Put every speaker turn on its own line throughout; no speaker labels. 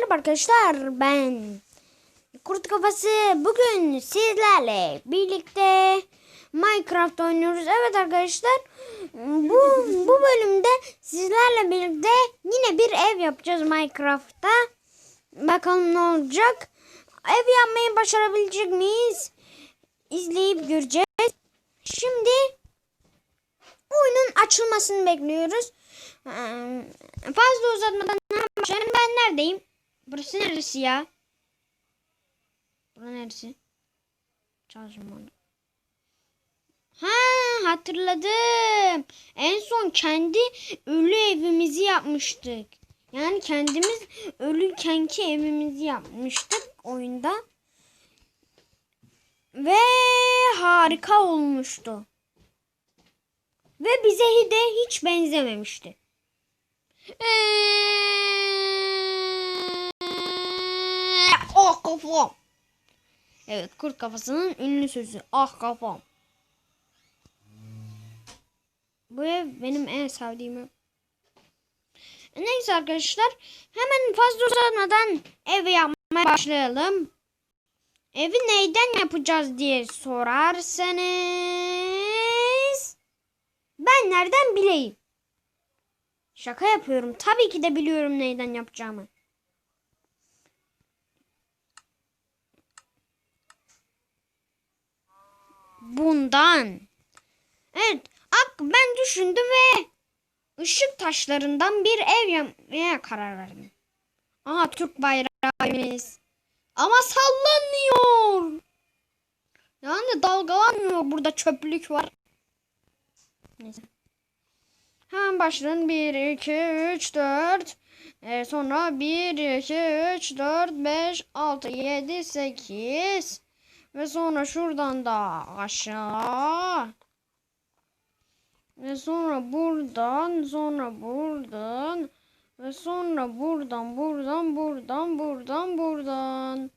Merhaba arkadaşlar ben Kurt Kafası bugün sizlerle birlikte Minecraft oynuyoruz. Evet arkadaşlar bu, bu bölümde sizlerle birlikte yine bir ev yapacağız Minecraft'ta. Bakalım ne olacak. Ev yapmayı başarabilecek miyiz? İzleyip göreceğiz. Şimdi oyunun açılmasını bekliyoruz. Fazla uzatmadan ne? Ben neredeyim? Burası neresi ya? Burası neresi? Çalışma onu. Ha hatırladım. En son kendi ölü evimizi yapmıştık. Yani kendimiz ölükenki evimizi yapmıştık oyunda. Ve harika olmuştu. Ve bize de hiç benzememişti. Ah kafam. Evet kurt kafasının ünlü sözü. Ah kafam. Bu ev benim en sevdiğim ev. Neyse arkadaşlar. Hemen fazla uzatmadan evi yapmaya başlayalım. Evi neyden yapacağız diye sorarsanız ben nereden bileyim? Şaka yapıyorum. Tabii ki de biliyorum neyden yapacağımı. Bundan. Evet. Ak ben düşündüm ve ışık taşlarından bir ev yapmaya karar verdim. Aha Türk bayrağımız. Ama sallanıyor. Yani dalgalanmıyor. Burada çöplük var. Neyse. Hemen başlayın. 1, 2, 3, 4. Ee, sonra 1, 2, 3, 4, 5, 6, 7, 8. Ve sonra şuradan da aşağı. Ve sonra buradan, sonra buradan. Ve sonra buradan, buradan, buradan, buradan, buradan.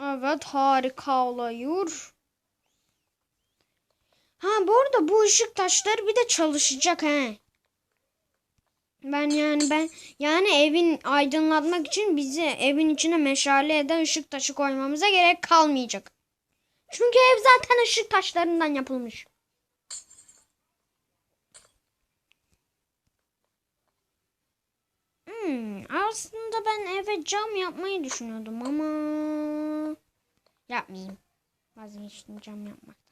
Evet harika oluyor. Ha bu arada bu ışık taşları bir de çalışacak he. Ben yani ben yani evin aydınlatmak için bizi evin içine meşale eden ışık taşı koymamıza gerek kalmayacak. Çünkü ev zaten ışık taşlarından yapılmış. Hmm, aslında ben eve cam yapmayı düşünüyordum ama yapmayayım. Vazgeçtim cam yapmaktan.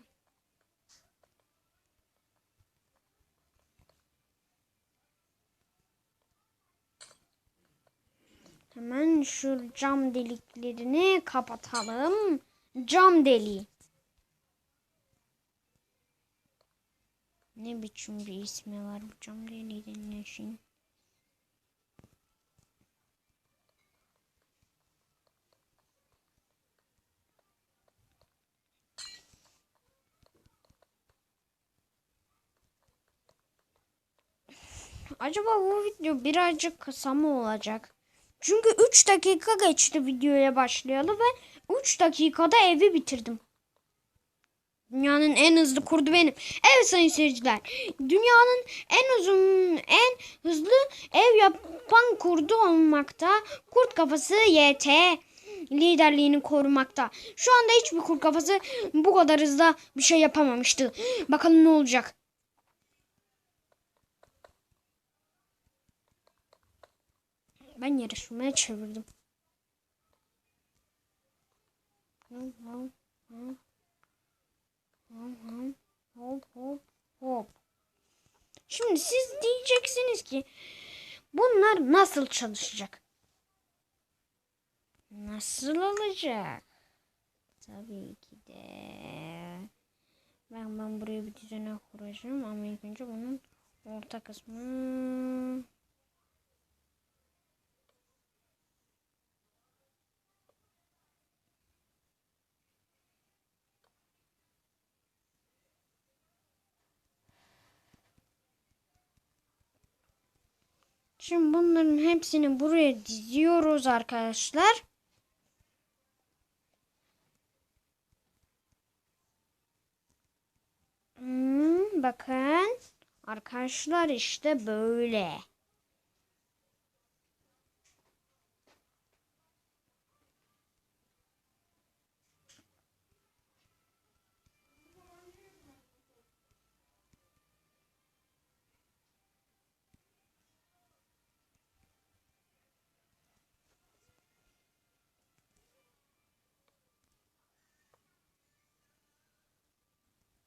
Hemen şu cam deliklerini kapatalım. Cam deliği. Ne biçim bir ismi var bu cam deliği denilen. Acaba bu video birazcık kısa mı olacak? Çünkü 3 dakika geçti videoya başlayalı ve 3 dakikada evi bitirdim. Dünyanın en hızlı kurdu benim. Evet sayın seyirciler. Dünyanın en uzun, en hızlı ev yapan kurdu olmakta. Kurt kafası YT liderliğini korumakta. Şu anda hiçbir kurt kafası bu kadar hızlı bir şey yapamamıştı. Bakalım ne olacak. Ben yarışmaya çevirdim. Hop hop hop. Şimdi siz diyeceksiniz ki bunlar nasıl çalışacak? Nasıl olacak? Tabii ki de. Ben ben buraya bir düzene kuracağım ama ilk önce bunun orta kısmı Şimdi bunların hepsini buraya diziyoruz arkadaşlar. Hmm, bakın arkadaşlar işte böyle.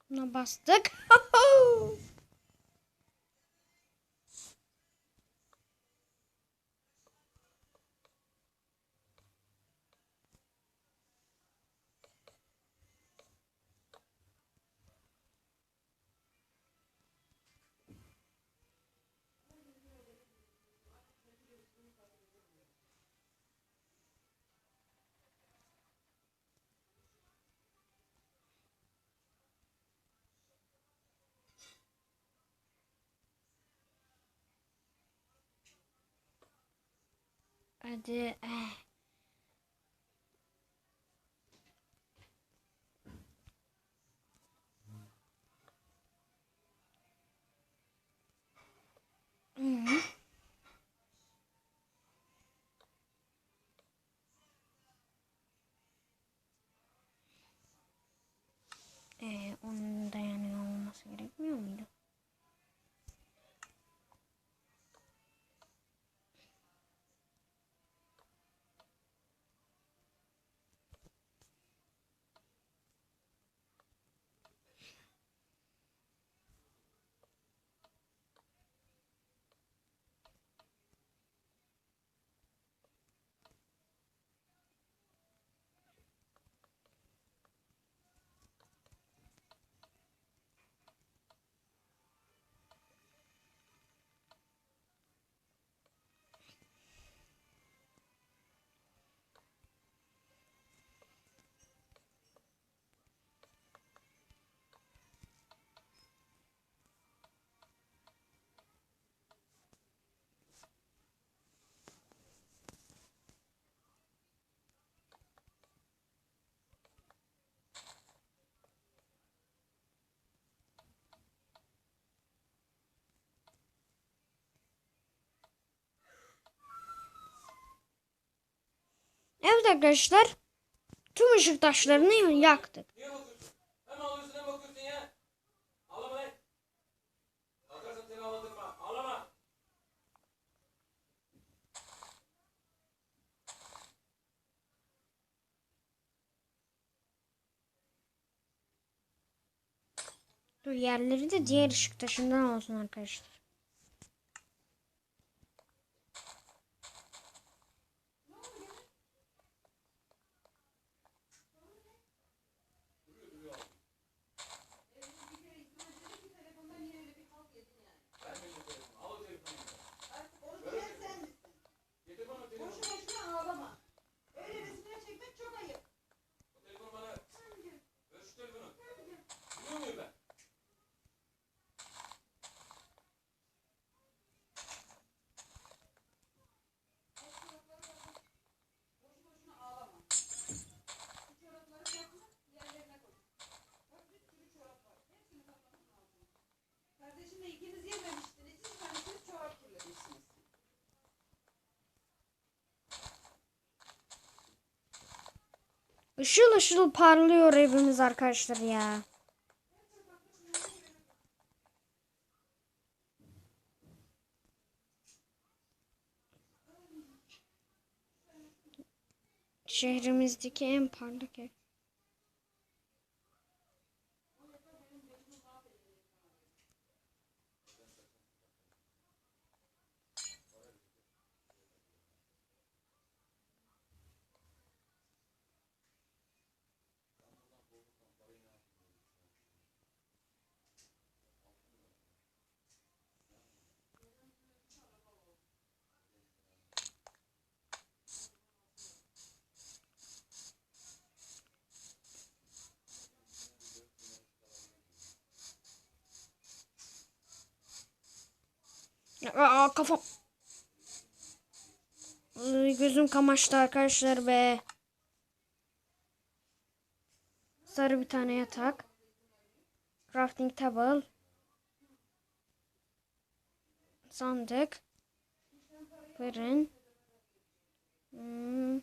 Buna bastık. Hadi. Eh. Ee, onun Evet arkadaşlar. Tüm ışık taşlarını yaktık. Dur yerleri de diğer ışık taşından olsun arkadaşlar. Işıl ışıl parlıyor evimiz arkadaşlar ya. Şehrimizdeki en parlak ev. Aa kafam. Gözüm kamaştı arkadaşlar be. Sarı bir tane yatak. Crafting table. Sandık. Fırın. Hmm.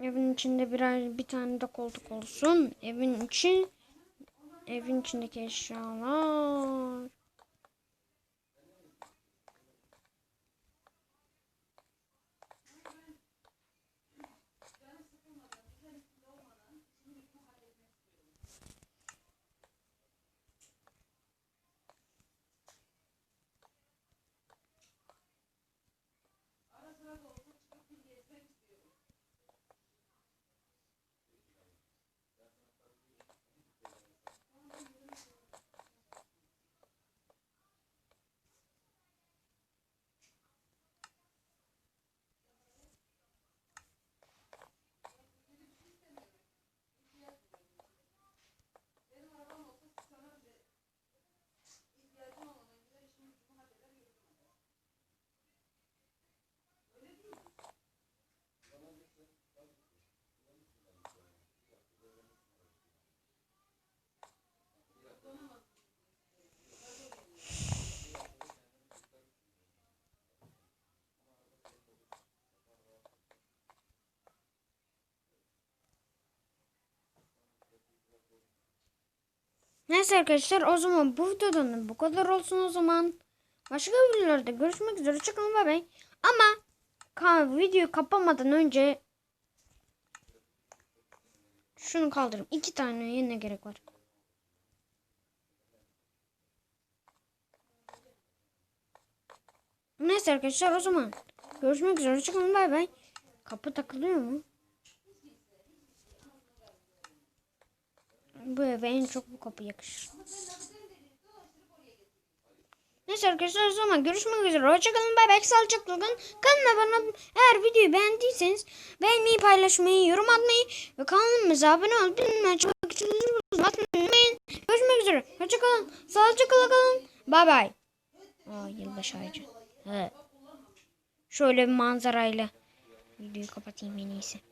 Evin içinde birer bir tane de koltuk olsun. Evin için evin içindeki eşyalar. Neyse arkadaşlar o zaman bu videodan bu kadar olsun o zaman. Başka videolarda görüşmek üzere. Çıkın bay bay. Ama videoyu kapamadan önce şunu kaldırım. İki tane yine gerek var. Neyse arkadaşlar o zaman görüşmek üzere. Çıkın bay bay. Kapı takılıyor mu? Bu eve en çok bu kapı yakışır. Neyse arkadaşlar o zaman görüşmek üzere. Hoşçakalın. Bay bay. Sağlıcakla kalın. Kanalıma abone olun. Eğer videoyu beğendiyseniz beğenmeyi, paylaşmayı, yorum atmayı ve kanalımıza abone olup bildirimleri açmak için unutmayın. Görüşmek üzere. Hoşçakalın. Sağlıcakla kalın. Bay bay. Aa yılbaşı ağacı. He. Şöyle bir manzarayla videoyu kapatayım en iyisi.